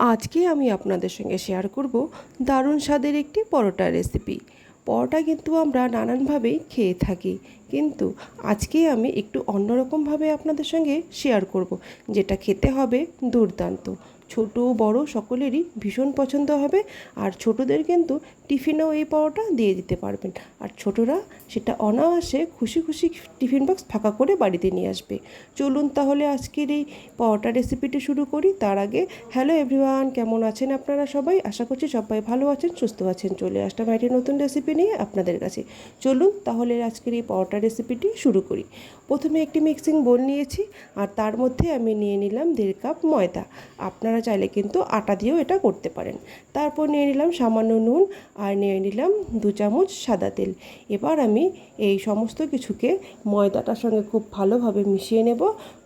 আজকে আমি আপনাদের সঙ্গে শেয়ার করব দারুণ স্বাদের একটি পরোটার রেসিপি পরোটা কিন্তু আমরা নানানভাবেই খেয়ে থাকি। কিন্তু আজকে আমি একটু অন্যরকমভাবে আপনাদের সঙ্গে শেয়ার করব, যেটা খেতে হবে দুর্দান্ত। ছোট, বড় সকলেরই ভীষণ পছন্দ হবে, আর ছোটদের কিন্তু টিফিনেও এই পরোটা দিয়ে দিতে পারবেন। আর ছোটরা সেটা অনায়াসে খুশি খুশি টিফিন বক্স ফাঁকা করে বাড়িতে নিয়ে আসবে। চলুন তাহলে আজকের এই পরোটা রেসিপিটি শুরু করি। তার আগে হ্যালো এভরিওয়ান কেমন আছেন আপনারা সবাই? আশা করছি সবাই ভালো আছেন, সুস্থ আছেন। চলে আসলাম একটি নতুন রেসিপি নিয়ে আপনাদের কাছে। চলুন তাহলে আজকের এই পরোটা রেসিপিটি শুরু করি। প্রথমে একটি মিক্সিং বোল নিয়েছি, আর তার মধ্যে আমি নিয়ে নিলাম দেড় কাপ ময়দা। আপনারা চাইলে কিন্তু আটা দিয়েও এটা করতে পারেন। তারপর নিয়ে নিলাম সামান্য নুন, আর নিয়ে নিলাম দু চামচ সাদা তেল। এবার আমি এই সমস্ত কিছুকে ময়দাটার সঙ্গে খুব ভালোভাবে মিশিয়ে নেব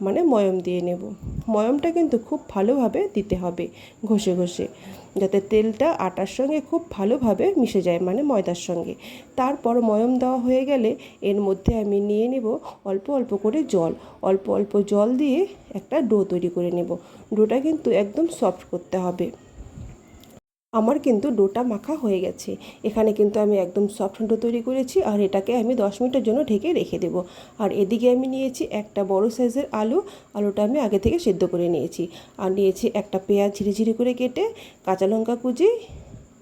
মানে ময়ম দিয়ে নেব। ময়মটা কিন্তু খুব ভালোভাবে দিতে হবে ঘষে ঘষে। যাতে তেলটা আটার সঙ্গে খুব ভালোভাবে মিশে যায় মানে ময়দার সঙ্গে। তারপর ময়ম দেওয়া হয়ে গেলে এর মধ্যে আমি নিয়ে নেব অল্প অল্প করে জল। অল্প অল্প জল দিয়ে একটা ডো তৈরি করে নেব। ডোটা কিন্তু একদম সফট করতে হবে। আমার কিন্তু ডোটা মাখা হয়ে গেছে। এখানে কিন্তু আমি একদম সফট ডো তৈরি করেছি আর এটাকে আমি দশ মিনিটের জন্য ঢেকে রেখে দেব। আর এদিকে আমি নিয়েছি একটা বড় সাইজের আলু। আলুটা আমি আগে থেকে সেদ্ধ করে নিয়েছি। আর নিয়েছি একটা পেঁয়াজ ঝিরিঝিরি করে কেটে, কাঁচা লঙ্কা কুচি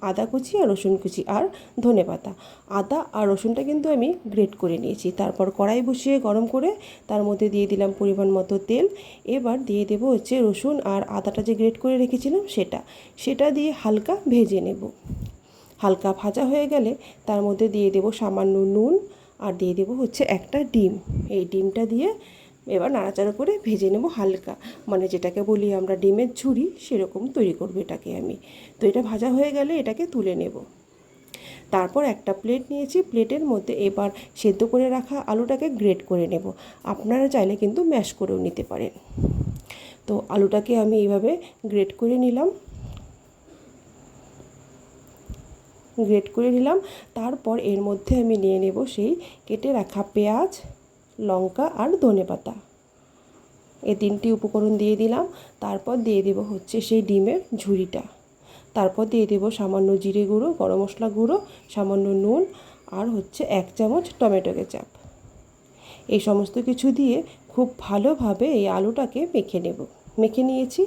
আদা কুচি আর রসুন কুচি আর ধনে পাতা। আদা আর রসুনটা কিন্তু আমি গ্রেট করে নিয়েছি। তারপর কড়াই বসিয়ে গরম করে তার মধ্যে দিয়ে দিলাম পরিমাণ মতো তেল। এবার দিয়ে দেবো হচ্ছে রসুন আর আদাটা যে গ্রেট করে রেখেছিলাম সেটা। সেটা দিয়ে হালকা ভেজে নেব। হালকা ভাজা হয়ে গেলে তার মধ্যে দিয়ে দেবো সামান্য নুন আর দিয়ে দেবো হচ্ছে একটা ডিম। এই ডিমটা দিয়ে এবার নাড়াচাড়া করে ভেজে নেব হালকা। মানে যেটাকে বলি আমরা ডিমের ঝুড়ি সেরকম তৈরি করব এটাকে আমি। তো এটা ভাজা হয়ে গেলে এটাকে তুলে নেব। তারপর একটা প্লেট নিয়েছি। প্লেটের মধ্যে এবার সেদ্ধ করে রাখা আলুটাকে গ্রেট করে নেব। আপনারা চাইলে কিন্তু ম্যাশ করেও নিতে পারেন। তো আলুটাকে আমি এইভাবে গ্রেট করে নিলাম। গ্রেট করে নিলাম। তারপর এর মধ্যে আমি নিয়ে নেব সেই কেটে রাখা পেঁয়াজ, লঙ্কা আর ধনে পাতা এই তিনটি উপকরণ দিয়ে দিলাম। তারপর দিয়ে দেব হচ্ছে সেই ডিমের ঝুড়িটা তারপর দিয়ে দেব সামান্য জিরে গুঁড়ো, গরম মশলা গুঁড়ো, সামান্য নুন আর হচ্ছে এক চামচ টমেটো কেচাপ। এই সমস্ত কিছু দিয়ে খুব ভালোভাবে এই আলুটাকে মেখে নেব। মেখে নিয়েছি।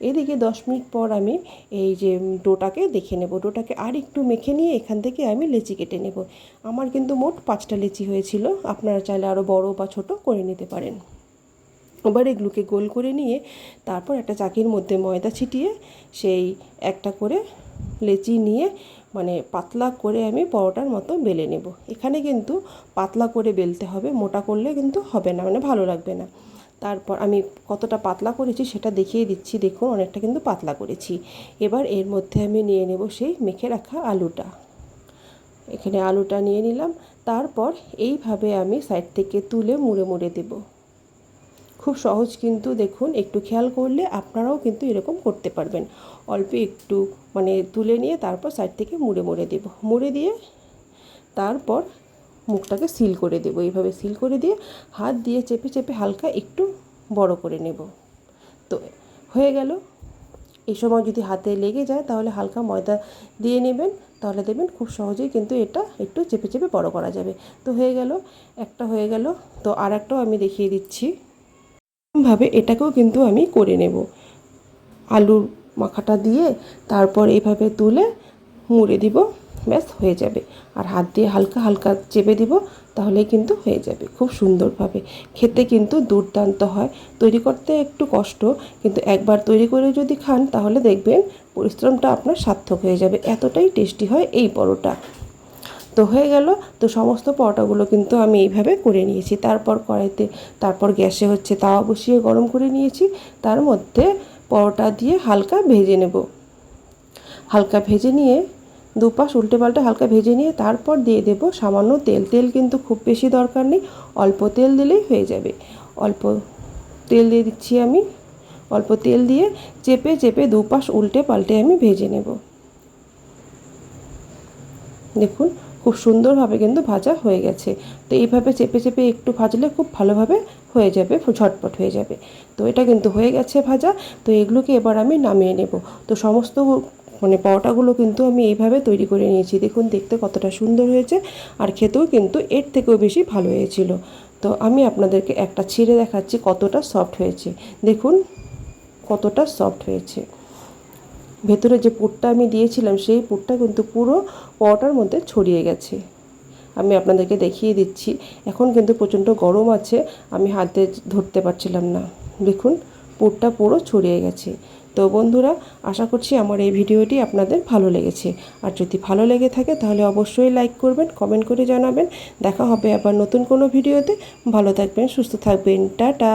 এদিকে দশ মিনিট পর আমি এই যে ডোটাকে দেখে নেব। ডোটাকে আর একটু মেখে নিয়ে এখান থেকে আমি লেচি কেটে নেব। আমার কিন্তু মোট পাঁচটা লেচি হয়েছিল। আপনারা চাইলে আরও বড় বা ছোট করে নিতে পারেন। এবার এগুলোকে গোল করে নিয়ে তারপর একটা চাকির মধ্যে ময়দা ছিটিয়ে সেই একটা করে লেচি নিয়ে মানে পাতলা করে আমি পরোটার মতো বেলে নেব। এখানে কিন্তু পাতলা করে বেলতে হবে, মোটা করলে কিন্তু হবে না মানে ভালো লাগবে না। তারপর আমি কতটা পাতলা করেছি সেটা দেখিয়ে দিচ্ছি, দেখুন অনেকটা কিন্তু পাতলা করেছি। এবার এর মধ্যে আমি নিয়ে নেব সেই মেখে রাখা আলুটা। এখানে আলুটা নিয়ে নিলাম, তারপর এইভাবে আমি সাইড থেকে তুলে মুড়ে মুড়ে দেব। খুব সহজ কিন্তু দেখুন, একটু খেয়াল করলে আপনারাও কিন্তু এরকম করতে পারবেন। অল্প একটু মানে তুলে নিয়ে তারপর সাইড থেকে মুড়ে মুড়ে দেব। মুড়ে দিয়ে তারপর মুখটাকে সিল করে দেবো। এইভাবে সিল করে দিয়ে হাত দিয়ে চেপে চেপে হালকা একটু বড় করে নেব। তো হয়ে গেল। এই সময় যদি হাতে লেগে যায় তাহলে হালকা ময়দা দিয়ে নেবেন। তাহলে দেবেন খুব সহজেই কিন্তু এটা একটু চেপে চেপে বড় করা যাবে। তো হয়ে গেল, একটা হয়ে গেল। তো আর একটাও আমি দেখিয়ে দিচ্ছি। ভাবে এটাকেও কিন্তু আমি করে নেব। আলুর মাখাটা দিয়ে তারপর এইভাবে তুলে মুড়ে দিব, ব্যাস হয়ে যাবে। আর হাত দিয়ে হালকা হালকা চেপে দিব, তাহলেই কিন্তু হয়ে যাবে খুব সুন্দরভাবে। খেতে কিন্তু দুর্দান্ত হয়। তৈরি করতে একটু কষ্ট, কিন্তু একবার তৈরি করে যদি খান, তাহলে দেখবেন পরিশ্রমটা আপনার সার্থক হয়ে যাবে। এতটাই টেস্টি হয় এই পরোটা। তো হয়ে গেল। তো সমস্ত পরোটাগুলো কিন্তু আমি এইভাবে করে নিয়েছি। তারপর কড়াইতে, তারপর গ্যাসে হচ্ছে তাওয়া বসিয়ে গরম করে নিয়েছি। তার মধ্যে পরোটা দিয়ে হালকা ভেজে নেব। হালকা ভেজে নিয়ে দুপাশ উল্টে পাল্টে হালকা ভেজে নিয়ে তারপর দিয়ে দেব সামান্য তেল। তেল কিন্তু খুব বেশি দরকার নেই। অল্প তেল দিলেই হয়ে যাবে। অল্প তেল দিয়ে দিচ্ছি আমি। অল্প তেল দিয়ে চেপে চেপে দুপাশ উল্টে পাল্টে আমি ভেজে নেব। দেখুন খুব সুন্দরভাবে কিন্তু ভাজা হয়ে গেছে। তো এইভাবে চেপে চেপে একটু ভাজলে খুব ভালোভাবে হয়ে যাবে, ঝটপট হয়ে যাবে। তো এটা কিন্তু হয়ে গেছে ভাজা। তো এগুলোকে এবার আমি নামিয়ে নেব। তো সমস্ত মানে পরোটাগুলো কিন্তু আমি এইভাবে তৈরি করে নিয়েছি। দেখুন, দেখতে কতটা সুন্দর হয়েছে আর খেতেও কিন্তু এর থেকেও বেশি ভালো হয়েছিল। তো আমি আপনাদেরকে একটা ছিঁড়ে দেখাচ্ছি কতটা সফট হয়েছে। দেখুন, কতটা সফট হয়েছে। ভেতরে যে পুরটা আমি দিয়েছিলাম, সেই পুরটা কিন্তু পুরো পরোটার মধ্যে ছড়িয়ে গেছে। আমি আপনাদেরকে দেখিয়ে দিচ্ছি। এখন কিন্তু প্রচণ্ড গরম আছে, আমি হাতে ধরতে পারছিলাম না। দেখুন পুরটা পুরো ছড়িয়ে গেছে। তো বন্ধুরা, আশা করছি আমার এই ভিডিওটি আপনাদের ভালো লেগেছে। আর যদি ভালো লেগে থাকে, তাহলে অবশ্যই লাইক করবেন, কমেন্ট করে জানাবেন। দেখা হবে আবার নতুন কোনো ভিডিওতে। ভালো থাকবেন, সুস্থ থাকবেন। টাটা!